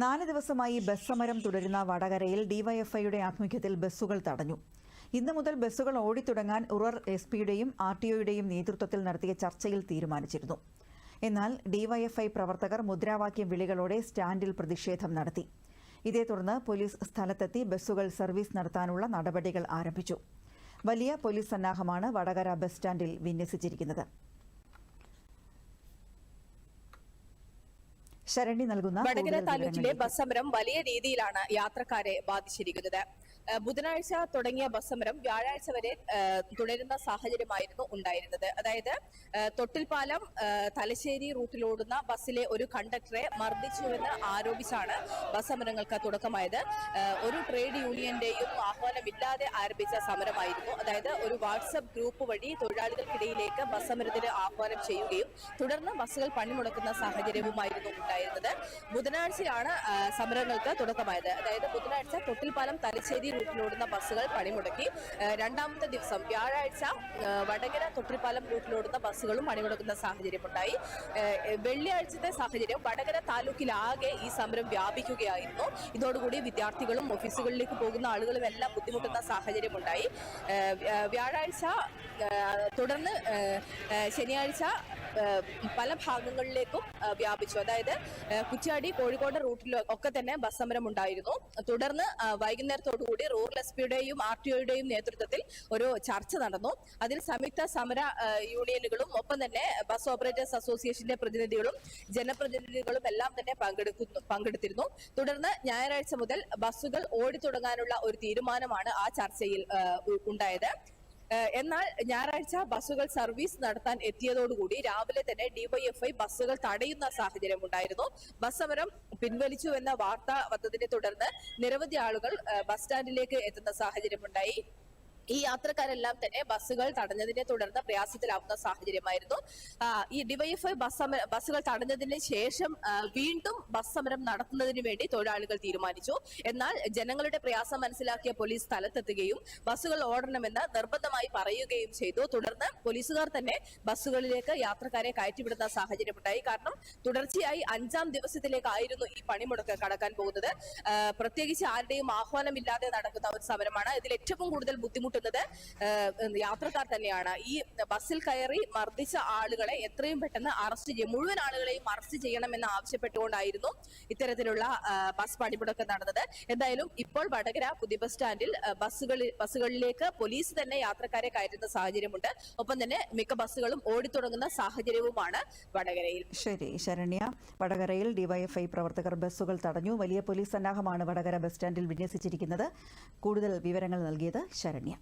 നാല് ദിവസമായി ബസ് സമരം തുടരുന്ന വടകരയിൽ ഡിവൈഎഫ്ഐയുടെ ആഭിമുഖ്യത്തിൽ ബസ്സുകൾ തടഞ്ഞു. ഇന്ന് മുതൽ ബസ്സുകൾ ഓടിത്തുടങ്ങാൻ ഉറർ എസ് പിയുടെയും ആർ ടി ഒയുടെയും നേതൃത്വത്തിൽ നടത്തിയ ചർച്ചയിൽ തീരുമാനിച്ചിരുന്നു. എന്നാൽ ഡിവൈഎഫ്ഐ പ്രവർത്തകർ മുദ്രാവാക്യം വിളികളോടെ സ്റ്റാൻഡിൽ പ്രതിഷേധം നടത്തി. ഇതേ തുടർന്ന് പോലീസ് സ്ഥലത്തെത്തി ബസ്സുകൾ സർവീസ് നടത്താനുള്ള നടപടികൾ ആരംഭിച്ചു. വലിയ പോലീസ് സന്നാഹമാണ് വടകര ബസ് സ്റ്റാൻഡിൽ വിന്യസിച്ചിരിക്കുന്നത്. ശരണി നൽകുന്ന വടകര താലൂക്കിലെ ബസ് സമരം വലിയ രീതിയിലാണ് യാത്രക്കാരെ ബാധിച്ചിരിക്കുന്നത്. ബുധനാഴ്ച തുടങ്ങിയ ബസ് സമരം വ്യാഴാഴ്ച വരെ തുടരുന്ന സാഹചര്യമായിരുന്നു ഉണ്ടായിരുന്നത്. അതായത് തൊട്ടിൽപാലം തലശ്ശേരി റൂട്ടിലോടുന്ന ബസ്സിലെ ഒരു കണ്ടക്ടറെ മർദ്ദിച്ചുവെന്ന് ആരോപിച്ചാണ് ബസ് സമരങ്ങൾക്ക് തുടക്കമായത് ഒരു ട്രേഡ് യൂണിയന്റെയും ആഹ്വാനമില്ലാതെ ആരംഭിച്ച സമരമായിരുന്നു. അതായത് ഒരു വാട്സപ്പ് ഗ്രൂപ്പ് വഴി തൊഴിലാളികൾക്കിടയിലേക്ക് ബസ് സമരത്തിന് ആഹ്വാനം ചെയ്യുകയും തുടർന്ന് ബസ്സുകൾ പണിമുടക്കുന്ന സാഹചര്യവുമായിരുന്നു ഉണ്ടായിരുന്നത്. ബുധനാഴ്ചയാണ് സമരങ്ങൾക്ക് തുടക്കമായത്. അതായത് ബുധനാഴ്ച തൊട്ടിൽപാലം തലശ്ശേരി റൂട്ടിലോടുന്ന ബസ്സുകൾ പണിമുടക്കി. രണ്ടാമത്തെ ദിവസം വ്യാഴാഴ്ച വടകര തൊട്ടിൽപ്പാലം റൂട്ടിലോടുന്ന ബസ്സുകളും പണിമുടക്കുന്ന സാഹചര്യമുണ്ടായി. വെള്ളിയാഴ്ചത്തെ സാഹചര്യം വടകര താലൂക്കിലാകെ ഈ സമരം വ്യാപിക്കുകയായിരുന്നു. ഇതോടുകൂടി വിദ്യാർത്ഥികളും ഓഫീസുകളിലേക്ക് പോകുന്ന ആളുകളും എല്ലാം ബുദ്ധിമുട്ടുന്ന സാഹചര്യമുണ്ടായി. വ്യാഴാഴ്ച തുടർന്ന് ശനിയാഴ്ച പല ഭാഗങ്ങളിലേക്കും വ്യാപിച്ചു. അതായത് കുറ്റിയാടി കോഴിക്കോട് റൂട്ടിൽ ഒക്കെ തന്നെ ബസ് സമരം ഉണ്ടായിരുന്നു. തുടർന്ന് വൈകുന്നേരത്തോടുകൂടി റൂറൽ എസ് പിയുടെയും ആർ ടി ഒയുടെയും നേതൃത്വത്തിൽ ഒരു ചർച്ച നടന്നു. അതിൽ സംയുക്ത സമര യൂണിയനുകളും ഒപ്പം തന്നെ ബസ് ഓപ്പറേറ്റേഴ്സ് അസോസിയേഷന്റെ പ്രതിനിധികളും ജനപ്രതിനിധികളും എല്ലാം തന്നെ പങ്കെടുക്കുന്നു പങ്കെടുത്തിരുന്നു. തുടർന്ന് ഞായറാഴ്ച മുതൽ ബസ്സുകൾ ഓടിത്തുടങ്ങാനുള്ള ഒരു തീരുമാനമാണ് ആ ചർച്ചയിൽ ഉണ്ടായത്. എന്നാൽ ഞായറാഴ്ച ബസ്സുകൾ സർവീസ് നടത്താൻ എത്തിയതോടുകൂടി രാവിലെ തന്നെ ഡിവൈഎഫ്ഐ ബസ്സുകൾ തടയുന്ന സാഹചര്യം ഉണ്ടായിരുന്നു. ബസ് സമരം പിൻവലിച്ചു എന്ന വാർത്ത വന്നതിനെ തുടർന്ന് നിരവധി ആളുകൾ ബസ് സ്റ്റാൻഡിലേക്ക് എത്തുന്ന സാഹചര്യമുണ്ടായി. ഈ യാത്രക്കാരെല്ലാം തന്നെ ബസ്സുകൾ തടഞ്ഞതിനെ തുടർന്ന് പ്രയാസത്തിലാവുന്ന സാഹചര്യമായിരുന്നു. ഈ ഡിവൈഎഫ്ഐ ബസ് ബസ്സുകൾ തടഞ്ഞതിന് ശേഷം വീണ്ടും ബസ് സമരം നടത്തുന്നതിന് വേണ്ടി തൊഴിലാളികൾ തീരുമാനിച്ചു. എന്നാൽ ജനങ്ങളുടെ പ്രയാസം മനസ്സിലാക്കിയ പോലീസ് സ്ഥലത്തെത്തുകയും ബസ്സുകൾ ഓടണമെന്ന് നിർബന്ധമായി പറയുകയും ചെയ്തു. തുടർന്ന് പോലീസുകാർ തന്നെ ബസ്സുകളിലേക്ക് യാത്രക്കാരെ കയറ്റിവിടുന്ന സാഹചര്യമുണ്ടായി. കാരണം തുടർച്ചയായി അഞ്ചാം ദിവസത്തിലേക്കായിരുന്നു ഈ പണിമുടക്ക് കടക്കാൻ പോകുന്നത്. പ്രത്യേകിച്ച് ആരുടെയും ആഹ്വാനമില്ലാതെ നടക്കുന്ന ഒരു സമരമാണ്. ഇതിൽ ഏറ്റവും കൂടുതൽ ബുദ്ധിമുട്ടുന്നത് യാത്രക്കാർ തന്നെയാണ്. ഈ ബസ്സിൽ കയറി മർദ്ദിച്ച ആളുകളെ എത്രയും പെട്ടെന്ന് അറസ്റ്റ് ചെയ്യും. മുഴുവൻ ആളുകളെയും അറസ്റ്റ് ചെയ്യണമെന്ന് ആവശ്യപ്പെട്ടുകൊണ്ടായിരുന്നു ഇത്തരത്തിലുള്ള ബസ് പണിമുടക്കം നടന്നത്. എന്തായാലും ഇപ്പോൾ വടകര പുതിയ ബസ് സ്റ്റാൻഡിൽ ബസ്സുകളിൽ ബസ്സുകളിലേക്ക് പോലീസ് തന്നെ യാത്രക്കാരെ കയറ്റുന്ന സാഹചര്യമുണ്ട്. ഒപ്പം തന്നെ മിക്ക ബസ്സുകളും ഓടിത്തുടങ്ങുന്ന സാഹചര്യവുമാണ് വടകരയിൽ. ശരി ശരണ്യ. വടകരയിൽ ഡിവൈഎഫ്ഐ പ്രവർത്തകർ ബസ്സുകൾ തടഞ്ഞു. വലിയ പോലീസ് സന്നാഹമാണ് വടകര ബസ് സ്റ്റാൻഡിൽ വിന്യസിച്ചിരിക്കുന്നത്. കൂടുതൽ വിവരങ്ങൾ നൽകിയത് ശരണ്യ.